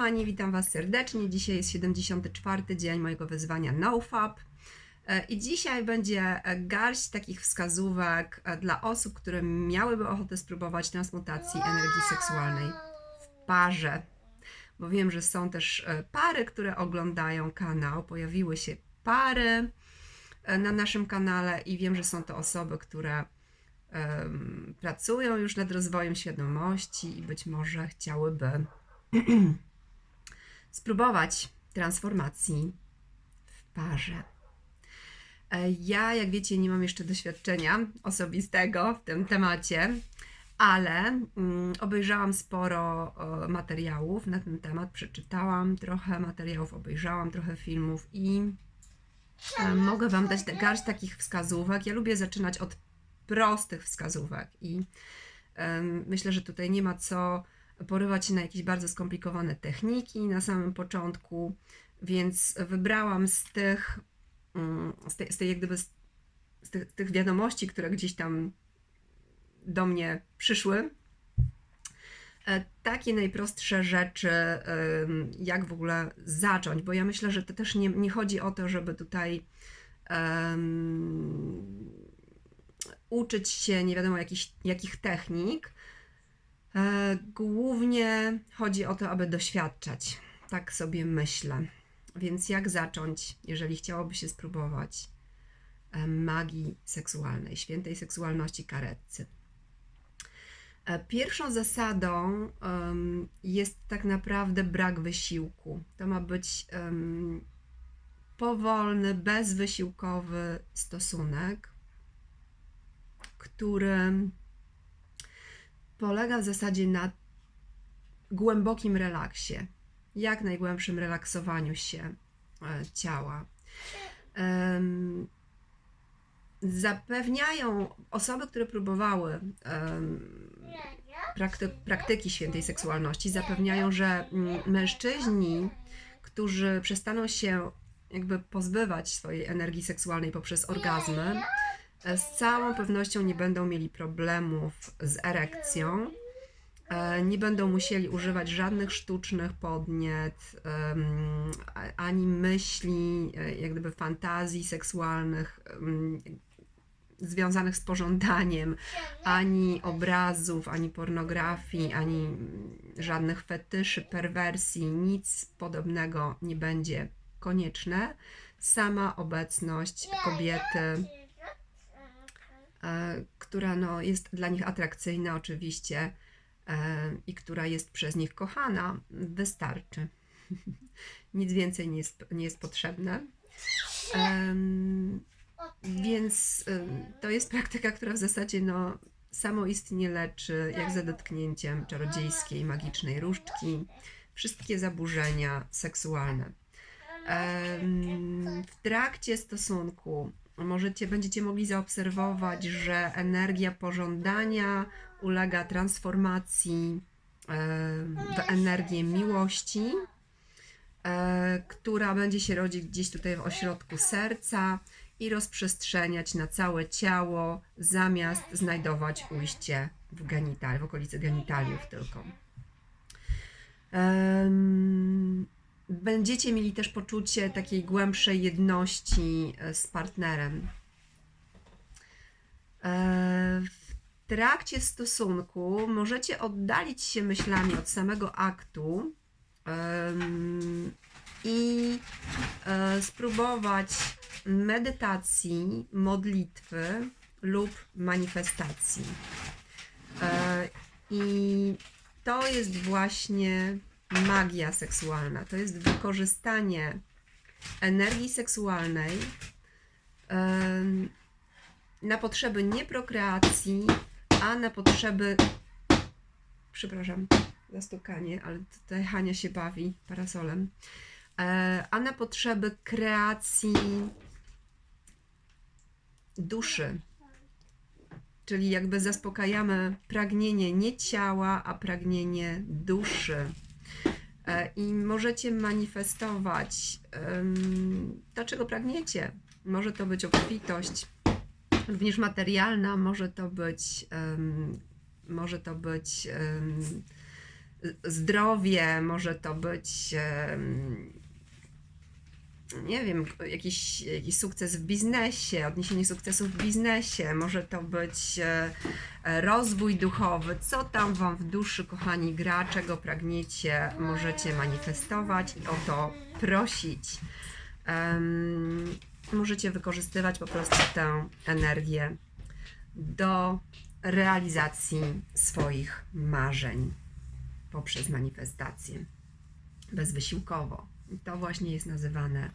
kochani, witam Was serdecznie. Dzisiaj jest 74. dzień mojego wyzwania NoFap. E, I dzisiaj będzie e, garść takich wskazówek e, dla osób, które miałyby ochotę spróbować transmutacji energii seksualnej w parze. Bo wiem, że są też pary, które oglądają kanał. Pojawiły się pary na naszym kanale i wiem, że są to osoby, które em, pracują już nad rozwojem świadomości i być może chciałyby spróbować transformacji w parze. E, Ja, jak wiecie, nie mam jeszcze doświadczenia osobistego w tym temacie, ale mm, obejrzałam sporo materiałów na ten temat, przeczytałam trochę materiałów, obejrzałam trochę filmów i e, mogę Wam dać garść takich wskazówek. Ja lubię zaczynać od prostych wskazówek i myślę, że tutaj nie ma co porywać się na jakieś bardzo skomplikowane techniki na samym początku, więc wybrałam z tych, mm, z tej, z tej jak gdyby z, z tych, tych wiadomości, które gdzieś tam do mnie przyszły, e, takie najprostsze rzeczy, jak w ogóle zacząć, bo ja myślę, że to też nie, nie chodzi o to, żeby tutaj em, uczyć się nie wiadomo jakich, jakich technik. E, Głównie chodzi o to, aby doświadczać. Tak sobie myślę. Więc jak zacząć, jeżeli chciałoby się spróbować e, magii seksualnej, świętej seksualności karetcy? E, Pierwszą zasadą jest tak naprawdę brak wysiłku. To ma być powolny, bezwysiłkowy stosunek, który polega w zasadzie na głębokim relaksie, jak najgłębszym relaksowaniu się e, ciała. Zapewniają osoby, które próbowały prakty, praktyki świętej seksualności, zapewniają, że mm, mężczyźni, którzy przestaną się jakby pozbywać swojej energii seksualnej poprzez orgazmy, z całą pewnością nie będą mieli problemów z erekcją, e, nie będą musieli używać żadnych sztucznych podniet, ani myśli, e, jak gdyby fantazji seksualnych związanych z pożądaniem, ani obrazów, ani pornografii, ani żadnych fetyszy, perwersji, nic podobnego nie będzie konieczne. Sama obecność kobiety e, która no, jest dla nich atrakcyjna oczywiście e, i która jest przez nich kochana, wystarczy. Nic więcej nie jest, nie jest potrzebne. Więc to jest praktyka, która w zasadzie no, samoistnie leczy, jak za dotknięciem czarodziejskiej, magicznej różdżki, wszystkie zaburzenia seksualne. W trakcie stosunku możecie, będziecie mogli zaobserwować, że energia pożądania ulega transformacji em, w energię miłości, e, która będzie się rodzić gdzieś tutaj w ośrodku serca i rozprzestrzeniać na całe ciało, zamiast znajdować ujście w genital, w okolicy genitaliów tylko. Będziecie mieli też poczucie takiej głębszej jedności e, z partnerem. E, W trakcie stosunku możecie oddalić się myślami od samego aktu i e, spróbować medytacji, modlitwy lub manifestacji. I to jest właśnie magia seksualna. To jest wykorzystanie energii seksualnej na potrzeby nie prokreacji, a na potrzeby. Przepraszam za stukanie, ale tutaj Hania się bawi parasolem. E, A na potrzeby kreacji duszy. Czyli jakby zaspokajamy pragnienie nie ciała, a pragnienie duszy. E, I możecie manifestować to, czego pragniecie. Może to być obfitość, również materialna, może to być, może to być zdrowie, może to być nie wiem, jakiś, jakiś sukces w biznesie, odniesienie sukcesu w biznesie, może to być e, e, rozwój duchowy. Co tam Wam w duszy, kochani, gra, czego pragniecie, możecie manifestować i o to prosić. Em, możecie wykorzystywać po prostu tę energię do realizacji swoich marzeń poprzez manifestację bezwysiłkowo. To właśnie jest nazywane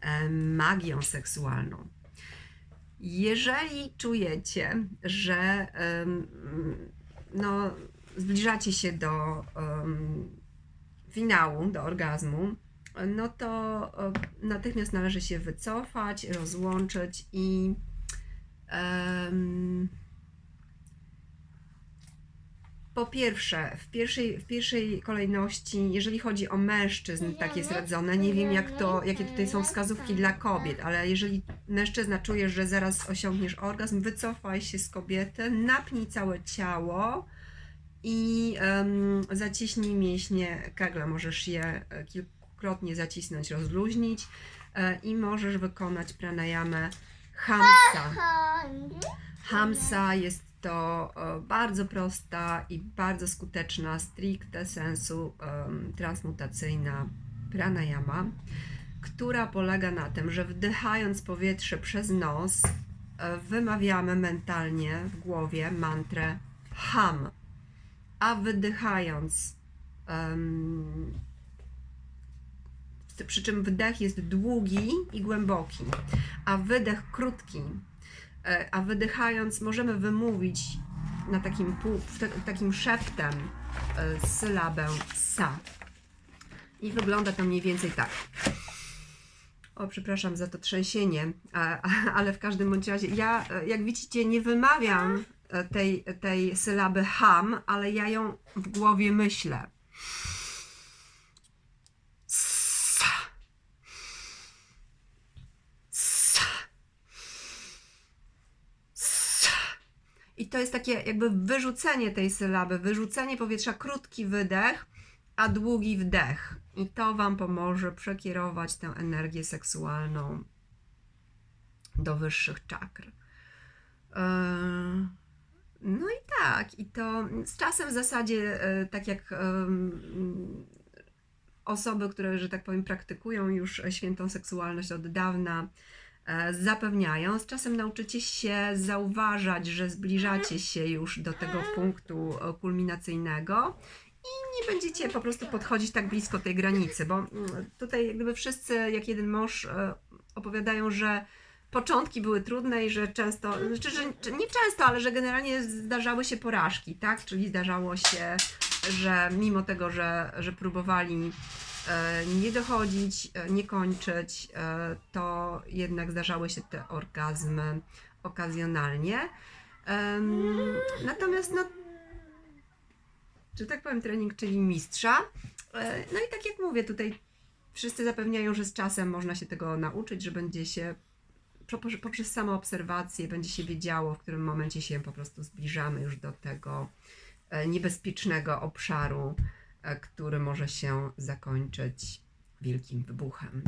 e, magią seksualną. Jeżeli czujecie, że no, zbliżacie się do finału, do orgazmu, no to e, natychmiast należy się wycofać, rozłączyć i em, po pierwsze, w pierwszej, w pierwszej kolejności, jeżeli chodzi o mężczyzn, tak jest radzone. Nie wiem, jak to, jakie tutaj są wskazówki dla kobiet, ale jeżeli mężczyzna czuje, że zaraz osiągniesz orgazm, wycofaj się z kobiety, napnij całe ciało i um, zaciśnij mięśnie kegla. Możesz je e, kilkukrotnie zacisnąć, rozluźnić e, i możesz wykonać pranayamę Hamsa. Hamsa jest to e, bardzo prosta i bardzo skuteczna, stricte sensu transmutacyjna pranayama, która polega na tym, że wdychając powietrze przez nos, e, wymawiamy mentalnie w głowie mantrę ham, a wydychając, przy czym wdech jest długi i głęboki, a wydech krótki, a wydychając możemy wymówić na takim, pół, takim szeptem e, sylabę sa. I wygląda to mniej więcej tak. O, przepraszam za to trzęsienie, ale w każdym bądź razie ja, e, jak widzicie, nie wymawiam e, tej, tej sylaby ham, ale ja ją w głowie myślę. Sa. Sa. Sa. I to jest takie jakby wyrzucenie tej sylaby, wyrzucenie powietrza, krótki wydech, a długi wdech. I to Wam pomoże przekierować tę energię seksualną do wyższych czakr. Yy, No i tak, i to z czasem w zasadzie, e, tak jak em, osoby, które, że tak powiem, praktykują już świętą seksualność od dawna, zapewniają. Z czasem nauczycie się zauważać, że zbliżacie się już do tego punktu e, kulminacyjnego i nie będziecie po prostu podchodzić tak blisko tej granicy, bo mm, tutaj jak gdyby wszyscy, jak jeden mąż, e, opowiadają, że początki były trudne i że często, znaczy, że nie często, ale że generalnie zdarzały się porażki, tak? Czyli zdarzało się, że mimo tego, że, że próbowali e, nie dochodzić, e, nie kończyć, e, to jednak zdarzały się te orgazmy okazjonalnie. Natomiast, no, że tak powiem, trening czyli mistrza. E, No i tak jak mówię, tutaj wszyscy zapewniają, że z czasem można się tego nauczyć, że będzie się poprzez- samoobserwację będzie się wiedziało, w którym momencie się po prostu zbliżamy już do tego e, niebezpiecznego obszaru, e, który może się zakończyć wielkim wybuchem.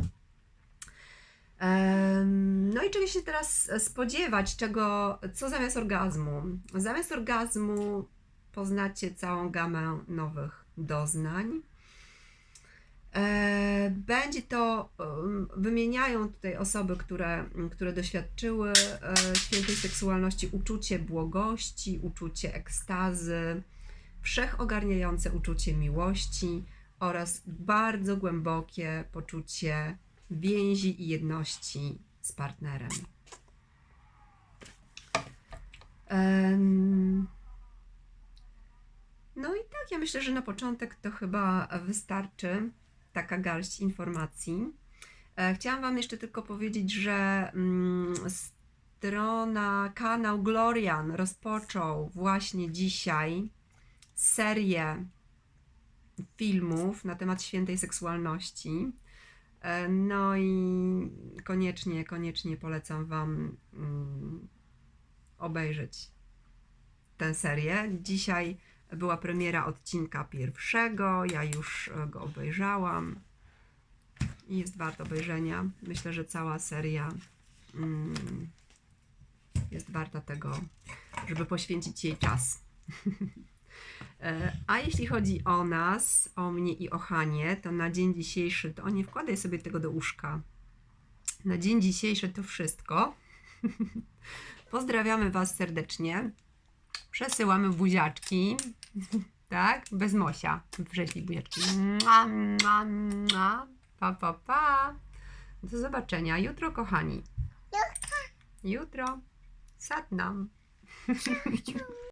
Em, No i czego się teraz spodziewać, czego, co zamiast orgazmu? Zamiast orgazmu poznacie całą gamę nowych doznań. E, Będzie to, wymieniają tutaj osoby, które, które doświadczyły e, świętej seksualności, uczucie błogości, uczucie ekstazy, wszechogarniające uczucie miłości oraz bardzo głębokie poczucie więzi i jedności z partnerem. Em, No i tak, ja myślę, że na początek to chyba wystarczy taka garść informacji. E, Chciałam Wam jeszcze tylko powiedzieć, że mm, strona, kanał Glorian rozpoczął właśnie dzisiaj serię filmów na temat świętej seksualności. E, No i koniecznie, koniecznie polecam Wam mm, obejrzeć tę serię. Dzisiaj była premiera odcinka pierwszego. Ja już e, go obejrzałam i jest wart obejrzenia. Myślę, że cała seria mm, jest warta tego, żeby poświęcić jej czas. E, A jeśli chodzi o nas, o mnie i o Hanie, to na dzień dzisiejszy, to nie wkładaj sobie tego do łóżka. Na dzień dzisiejszy to wszystko. Pozdrawiamy Was serdecznie. Przesyłamy buziaczki. Tak? Bez Mosia. Prześlij buziaczki. Mua, mua, mua. Pa, pa, pa. Do zobaczenia jutro, kochani. Jutro. Satnam.